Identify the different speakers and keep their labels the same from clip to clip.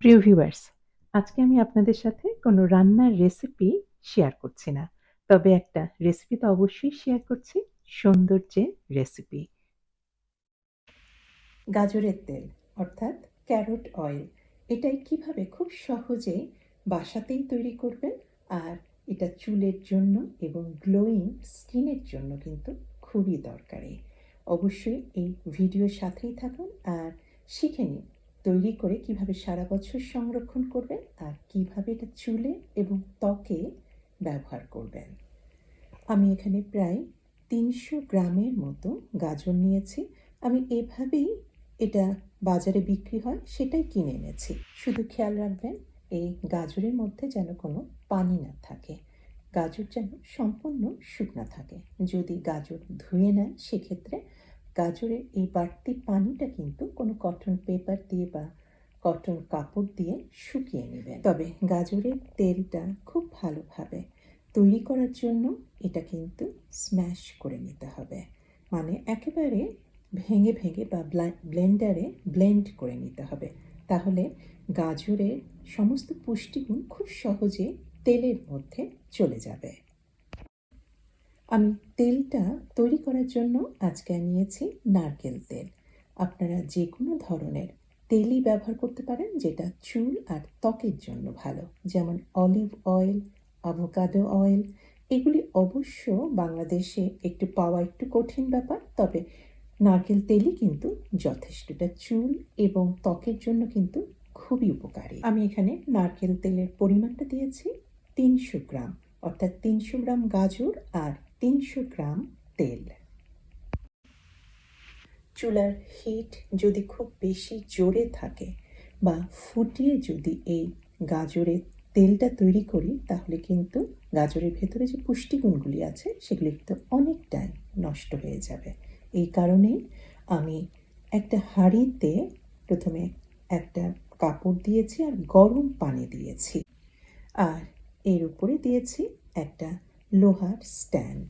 Speaker 1: প্রিয় ভিউয়ার্স আজকে আমি আপনাদের সাথে কোনো রান্নার রেসিপি শেয়ার করছি না। তবে একটা রেসিপি তো অবশ্যই শেয়ার করছি, সৌন্দর্যের রেসিপি গাজরের তেল, অর্থাৎ ক্যারট অয়েল এটাই কীভাবে খুব সহজে বাসাতেই তৈরি করবেন আর এটা চুলের জন্য এবং গ্লোয়িং স্কিনের জন্য কিন্তু খুবই দরকারি। অবশ্যই এই ভিডিওর সাথেই থাকুন আর শিখে নিন তৈরি করে কীভাবে সারা বছর সংরক্ষণ করবেন, আর কীভাবে এটা চুলে এবং ত্বকে ব্যবহার করবেন। আমি এখানে প্রায় তিনশো গ্রামের মতো গাজর নিয়েছি। আমি এভাবেই এটা বাজারে বিক্রি হয়, সেটাই কিনে এনেছি। শুধু খেয়াল রাখবেন, এই গাজরের মধ্যে যেন কোনো পানি না থাকে। গাজর যেন সম্পূর্ণ শুকনা থাকে। যদি গাজর ধুয়ে নেন, সেক্ষেত্রে গাজরের এই বাড়তি পানিটা কিন্তু কোনো কটন পেপার দিয়ে বা কটন কাপড় দিয়ে শুকিয়ে নেবেন। তবে গাজরের তেলটা খুব ভালোভাবে তৈরি করার জন্য এটা কিন্তু স্ম্যাশ করে নিতে হবে। মানে একেবারে ভেঙে ভেঙে বা ব্লেন্ডারে ব্লেন্ড করে নিতে হবে। তাহলে গাজরের সমস্ত পুষ্টিগুণ খুব সহজে তেলের মধ্যে চলে যাবে। আমি তেলটা তৈরি করার জন্য আজকে নিয়েছি নারকেল তেল। আপনারা যে কোনো ধরনের তেলই ব্যবহার করতে পারেন, যেটা চুল আর ত্বকের জন্য ভালো। যেমন অলিভ অয়েল, অ্যাভোকাডো অয়েল, এগুলি অবশ্য বাংলাদেশে একটু পাওয়া একটু কঠিন ব্যাপার, তবে নারকেল তেলই কিন্তু যথেষ্টটা চুল এবং ত্বকের জন্য কিন্তু খুবই উপকারী। আমি এখানে নারকেল তেলের পরিমাণটা দিয়েছি তিনশো গ্রাম, অর্থাৎ তিনশো গ্রাম গাজর আর তিনশো গ্রাম তেল। চুলার হিট যদি খুব বেশি জোরে থাকে বা ফুটিয়ে যদি এই গাজরের তেলটা তৈরি করি, তাহলে কিন্তু গাজরের ভেতরে যে পুষ্টিগুণগুলি আছে, সেগুলি কিন্তু অনেকটাই নষ্ট হয়ে যাবে। এই কারণেই আমি একটা হাঁড়িতে প্রথমে একটা কাপড় দিয়েছি আর গরম পানি দিয়েছি। আর এর উপরে দিয়েছি একটা লোহার স্ট্যান্ড।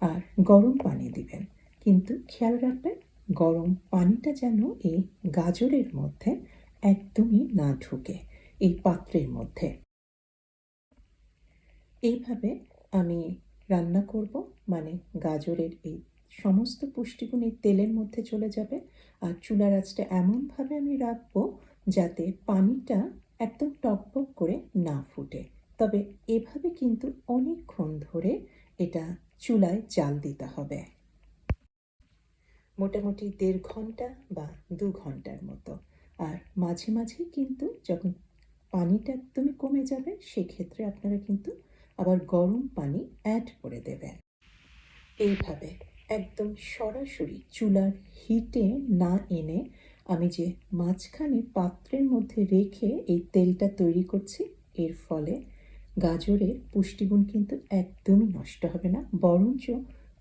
Speaker 1: আর গরম পানি দিবেন। কিন্তু খেয়াল রাখবেন, গরম পানিটা যেন এই গাজরের মধ্যে একদমই না ঢুকে, এই পাত্রের মধ্যে। এইভাবে আমি রান্না করব মানে গাজরের এই সমস্ত পুষ্টিগুণ এই তেলের মধ্যে চলে যাবে। আর চুলার আঁচটা এমনভাবে আমি রাখব, যাতে পানিটা একদম টকবক করে না ফুটে। তবে এভাবে কিন্তু অনেকক্ষণ ধরে এটা চুলায় জাল দিতে হবে। মোটামুটি দেড় ঘণ্টা বা দু ঘণ্টার মতো। আর মাঝে মাঝে কিন্তু যখন পানিটা একদমই কমে যাবে, সেক্ষেত্রে আপনারা কিন্তু আবার গরম পানি অ্যাড করে দেবেন। এইভাবে একদম সরাসরি চুলার হিটে না এনে আমি যে মাঝখানে পাত্রের মধ্যে রেখে এই তেলটা তৈরি করছি, এর ফলে গাজরের পুষ্টিগুণ কিন্তু একদমই নষ্ট হবে না বরঞ্চ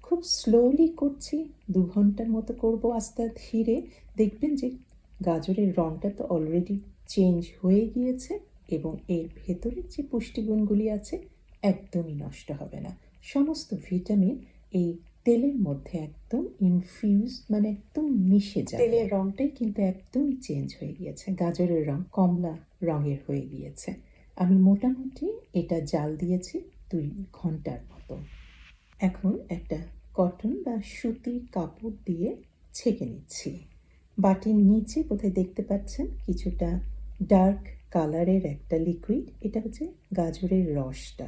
Speaker 1: খুব স্লোলি করছি দু ঘণ্টার মতো করব আস্তে ধীরে। দেখবেন যে গাজরের রঙটা তো অলরেডি চেঞ্জ হয়ে গিয়েছে এবং এর ভেতরের যে পুষ্টিগুণগুলি আছে একদমই নষ্ট হবে না। সমস্ত ভিটামিন এই তেলের মধ্যে একদম ইনফিউজ মানে একদম মিশে যায় তেলের রঙটাই কিন্তু একদমই চেঞ্জ হয়ে গিয়েছে। গাজরের রং কমলা রঙের হয়ে গিয়েছে। আমি মোটামুটি এটা জাল দিয়েছি দুই ঘণ্টার মতো। এখন একটা কটন বা সুতির কাপড় দিয়ে ছেঁকে নিচ্ছি। বাটির নিচে কোথায় দেখতে পাচ্ছেন কিছুটা ডার্ক কালারের একটা লিকুইড, এটা হচ্ছে গাজরের রসটা।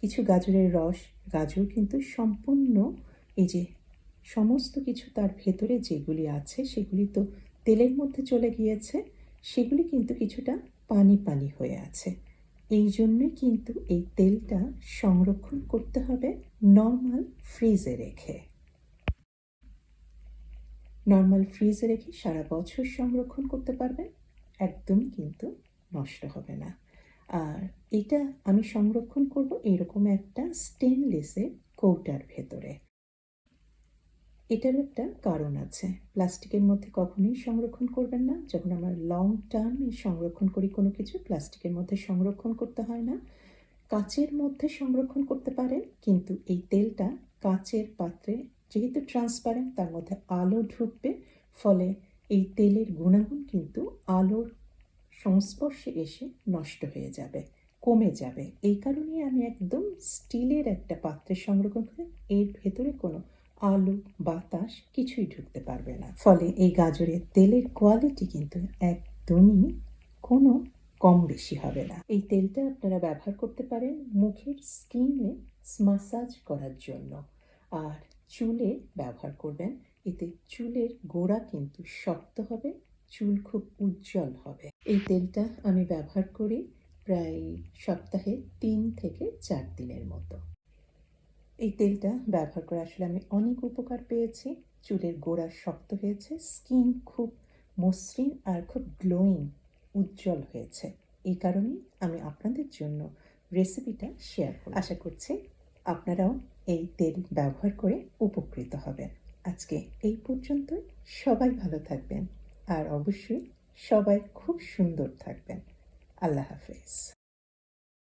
Speaker 1: কিছু গাজরের রস, গাজর কিন্তু সম্পূর্ণ এই যে সমস্ত কিছু তার ভেতরে যেগুলি আছে, সেগুলি তো তেলের মধ্যে চলে গিয়েছে, সেগুলি কিন্তু কিছুটা পানি পানি হয়ে আছে। এই জন্যই কিন্তু এই তেলটা সংরক্ষণ করতে হবে নর্মাল ফ্রিজে রেখে। নর্মাল ফ্রিজে রেখে সারা বছর সংরক্ষণ করতে পারবেন একদমই কিন্তু নষ্ট হবে না। আর এটা আমি সংরক্ষণ করব এরকম একটা স্টেনলেসের কৌটার ভেতরে। এটার একটা কারণ আছে। প্লাস্টিকের মধ্যে কখনোই সংরক্ষণ করবেন না। যখন আমরা লং টার্মে সংরক্ষণ করি, কোনো কিছু প্লাস্টিকের মধ্যে সংরক্ষণ করতে হয় না। কাচের মধ্যে সংরক্ষণ করতে পারেন, কিন্তু এই তেলটা কাচের পাত্রে যেহেতু ট্রান্সপারেন্ট তার মধ্যে আলো ঢুকবে। ফলে এই তেলের গুণাগুণ কিন্তু আলোর সংস্পর্শে এসে নষ্ট হয়ে যাবে, কমে যাবে। এই কারণে আমি একদম স্টিলের একটা পাত্রে সংরক্ষণ করে। এর ভেতরে কোনো আলো বাতাস কিছুই ঢুকতে পারবে না। ফলে এই গাজরের তেলের কোয়ালিটি কিন্তু একদমই কোনো কম বেশি হবে না। এই তেলটা আপনারা ব্যবহার করতে পারেন মুখের স্কিনে মাসাজ করার জন্য। আর চুলে ব্যবহার করবেন, এতে চুলের গোড়া কিন্তু শক্ত হবে, চুল খুব উজ্জ্বল হবে। এই তেলটা আমি ব্যবহার করি প্রায় সপ্তাহে তিন থেকে চার দিনের মতো। এই তেলটা ব্যবহার করে আসলে আমি অনেক উপকার পেয়েছি। চুলের গোড়া শক্ত হয়েছে, স্কিন খুব মসৃণ আর খুব গ্লোয়িং, উজ্জ্বল হয়েছে। এই কারণেই আমি আপনাদের জন্য রেসিপিটা শেয়ার করি আশা করছি আপনারাও এই তেল ব্যবহার করে উপকৃত হবেন। আজকে এই পর্যন্তই। সবাই ভালো থাকবেন আর অবশ্যই সবাই খুব সুন্দর থাকবেন। আল্লাহ হাফেজ।